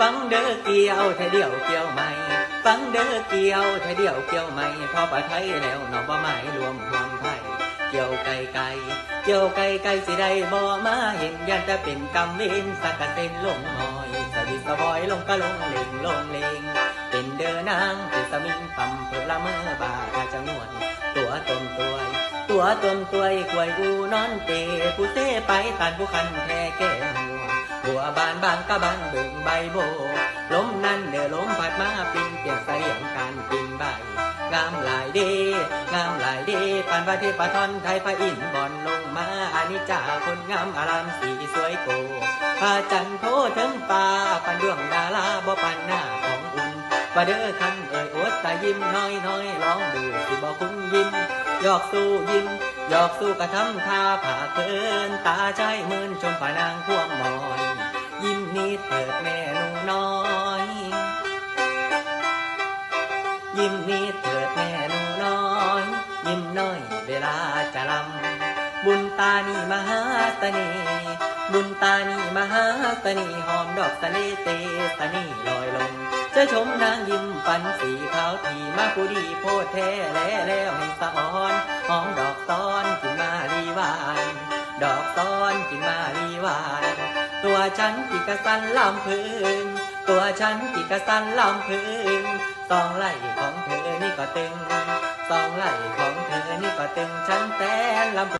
ฟังเด้อเกี่ยวเธอเดียวเกี่ยวไม่ฟังเด้อเกี่ยวเธอเดียวเกี่ยวไม่พอปะไทยแล้วเนอบ่หมายรวมห่วงไทยเกี่ยวไก่ไก่เกี่ยวไก่ไก่สิได้บ่มาเห็นยันจะเป็นกำเวนสักกะเต็นลงหอยสวิสบอยลงกะลงเลงลงเลงเป็นเด้อนางเป็นสมิงปั๊มเพิ่มละเมอบาถ้าจะงวนตัวตมตัวตัวตมตัวกวยกูนอนเตผู้เสไปตันผู้คันแท้แก่ บัวบานบางกะบานบึงใบโบลมนั่นเดือลมพัดมาปินเปียกใสอย่างการปินใบงามหลายเดงามหลายเดปานว่าเทพทอนไทยพระอินทร์บอนลงมาอานิจจาคนงามอารามสีสวยโกพระจันโทถึงป่าปันดวงดาราบ่ปันหน้าของอุ่นว่าเด้อคันเอ่ยอดตายิ้มน้อยน้อยลองดูสิบ่คุ้นยิ้มยอกสู้ยิ้มยอกสู้กระทำท่าผ่าเพินตาใจเหมือนชมผานางพวงมอยยิ้มนิด เถิดแม่หนูน้อย ยิ้มนิดเถิดแม่หนูน้อย ยิ้มน้อยเวลาจะลำบุญตานีมหาเสน่ห์บุญตานีมหาเสน่ห์หอมดอกสะเลเตสนีลอยลงจะชมนางยิ้มปันสีขาวทีมาผู้ดีโพดแท้แล้วแล้วให้สะอ่อนหอมดอกซ้อนกินมาลีวานดอกซ้อน ตัวฉันกิกะสันลำพึงตัวฉันกิกะสันลำพึงสองไหล่ของเธอนี่ก็ตึงสองไหล่ของเธอนี่ก็ตึงฉันแต่ลำพึง